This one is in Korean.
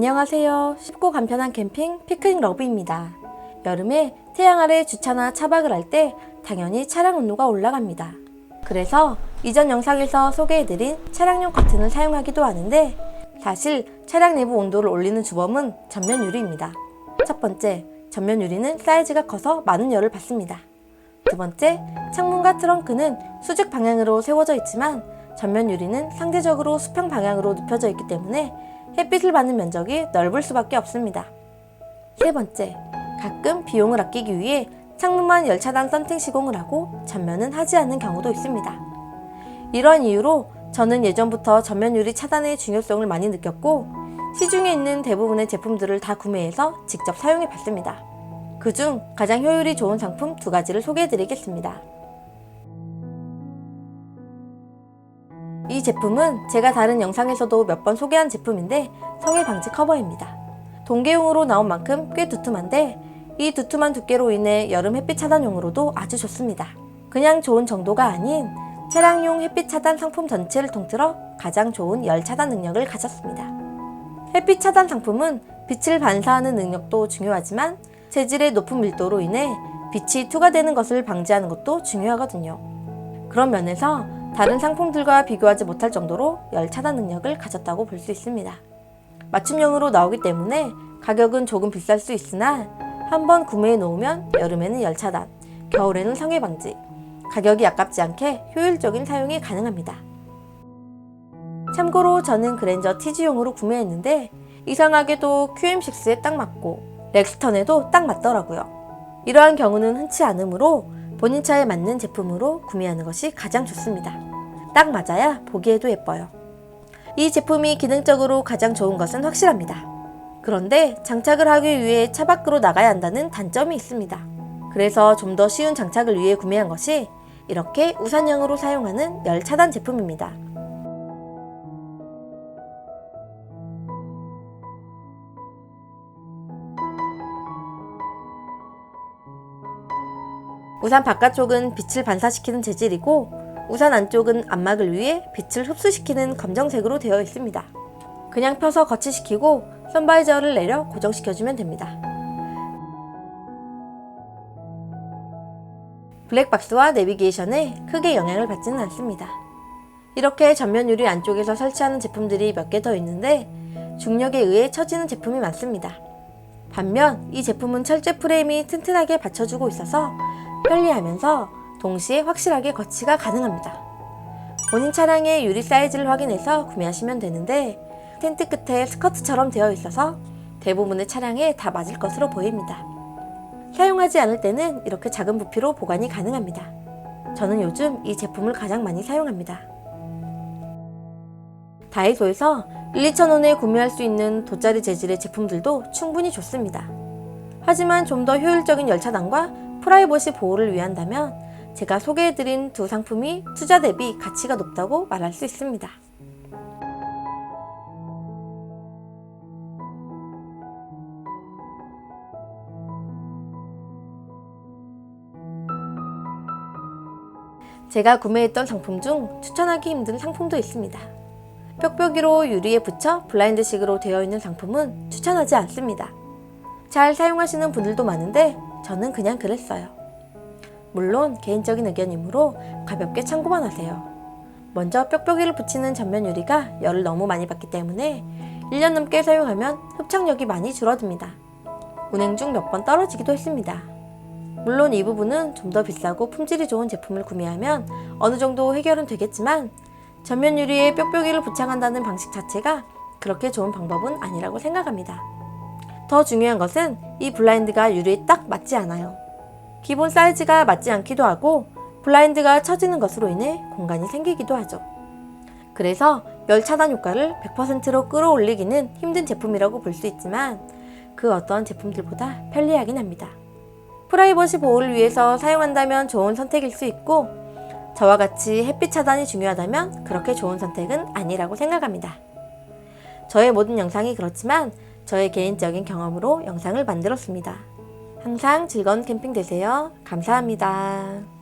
안녕하세요. 쉽고 간편한 캠핑 피크닉 러브입니다. 여름에 태양 아래 주차나 차박을 할 때 당연히 차량 온도가 올라갑니다. 그래서 이전 영상에서 소개해드린 차량용 커튼을 사용하기도 하는데 사실 차량 내부 온도를 올리는 주범은 전면 유리입니다. 첫 번째, 전면 유리는 사이즈가 커서 많은 열을 받습니다. 두 번째, 창문과 트렁크는 수직 방향으로 세워져 있지만 전면 유리는 상대적으로 수평 방향으로 눕혀져 있기 때문에 햇빛을 받는 면적이 넓을 수밖에 없습니다. 세 번째, 가끔 비용을 아끼기 위해 창문만 열차단 썬팅 시공을 하고 전면은 하지 않는 경우도 있습니다. 이러한 이유로 저는 예전부터 전면 유리 차단의 중요성을 많이 느꼈고 시중에 있는 대부분의 제품들을 다 구매해서 직접 사용해 봤습니다. 그중 가장 효율이 좋은 상품 두 가지를 소개해 드리겠습니다. 이 제품은 제가 다른 영상에서도 몇 번 소개한 제품인데 성일 방지 커버입니다. 동계용으로 나온 만큼 꽤 두툼한데 이 두툼한 두께로 인해 여름 햇빛 차단용으로도 아주 좋습니다. 그냥 좋은 정도가 아닌 차량용 햇빛 차단 상품 전체를 통틀어 가장 좋은 열 차단 능력을 가졌습니다. 햇빛 차단 상품은 빛을 반사하는 능력도 중요하지만 재질의 높은 밀도로 인해 빛이 투과되는 것을 방지하는 것도 중요하거든요. 그런 면에서 다른 상품들과 비교하지 못할 정도로 열 차단 능력을 가졌다고 볼 수 있습니다. 맞춤형으로 나오기 때문에 가격은 조금 비쌀 수 있으나 한번 구매해 놓으면 여름에는 열 차단, 겨울에는 성해 방지, 가격이 아깝지 않게 효율적인 사용이 가능합니다. 참고로 저는 그랜저 TG용으로 구매했는데 이상하게도 QM6에 딱 맞고 렉스턴에도 딱 맞더라고요. 이러한 경우는 흔치 않으므로 본인 차에 맞는 제품으로 구매하는 것이 가장 좋습니다. 딱 맞아야 보기에도 예뻐요. 이 제품이 기능적으로 가장 좋은 것은 확실합니다. 그런데 장착을 하기 위해 차 밖으로 나가야 한다는 단점이 있습니다. 그래서 좀 더 쉬운 장착을 위해 구매한 것이 이렇게 우산형으로 사용하는 열 차단 제품입니다. 우산 바깥쪽은 빛을 반사시키는 재질이고 우산 안쪽은 안막을 위해 빛을 흡수시키는 검정색으로 되어 있습니다. 그냥 펴서 거치시키고 선바이저를 내려 고정시켜주면 됩니다. 블랙박스와 내비게이션에 크게 영향을 받지는 않습니다. 이렇게 전면 유리 안쪽에서 설치하는 제품들이 몇 개 더 있는데 중력에 의해 처지는 제품이 많습니다. 반면 이 제품은 철제 프레임이 튼튼하게 받쳐주고 있어서 편리하면서 동시에 확실하게 거치가 가능합니다. 본인 차량의 유리 사이즈를 확인해서 구매하시면 되는데 텐트 끝에 스커트처럼 되어 있어서 대부분의 차량에 다 맞을 것으로 보입니다. 사용하지 않을 때는 이렇게 작은 부피로 보관이 가능합니다. 저는 요즘 이 제품을 가장 많이 사용합니다. 다이소에서 1, 2천 원에 구매할 수 있는 돗자리 재질의 제품들도 충분히 좋습니다. 하지만 좀 더 효율적인 열차단과 프라이버시 보호를 위한다면 제가 소개해드린 두 상품이 투자 대비 가치가 높다고 말할 수 있습니다. 제가 구매했던 상품 중 추천하기 힘든 상품도 있습니다. 뾱뾱이로 유리에 붙여 블라인드식으로 되어 있는 상품은 추천하지 않습니다. 잘 사용하시는 분들도 많은데 저는 그냥 그랬어요. 물론 개인적인 의견이므로 가볍게 참고만 하세요. 먼저 뾱뾱이를 붙이는 전면 유리가 열을 너무 많이 받기 때문에 1년 넘게 사용하면 흡착력이 많이 줄어듭니다. 운행 중 몇 번 떨어지기도 했습니다. 물론 이 부분은 좀 더 비싸고 품질이 좋은 제품을 구매하면 어느 정도 해결은 되겠지만 전면 유리에 뾱뾱이를 부착한다는 방식 자체가 그렇게 좋은 방법은 아니라고 생각합니다. 더 중요한 것은 이 블라인드가 유리에 딱 맞지 않아요. 기본 사이즈가 맞지 않기도 하고 블라인드가 처지는 것으로 인해 공간이 생기기도 하죠. 그래서 열 차단 효과를 100%로 끌어올리기는 힘든 제품이라고 볼 수 있지만 그 어떤 제품들보다 편리하긴 합니다. 프라이버시 보호를 위해서 사용한다면 좋은 선택일 수 있고 저와 같이 햇빛 차단이 중요하다면 그렇게 좋은 선택은 아니라고 생각합니다. 저의 모든 영상이 그렇지만 저의 개인적인 경험으로 영상을 만들었습니다. 항상 즐거운 캠핑 되세요. 감사합니다.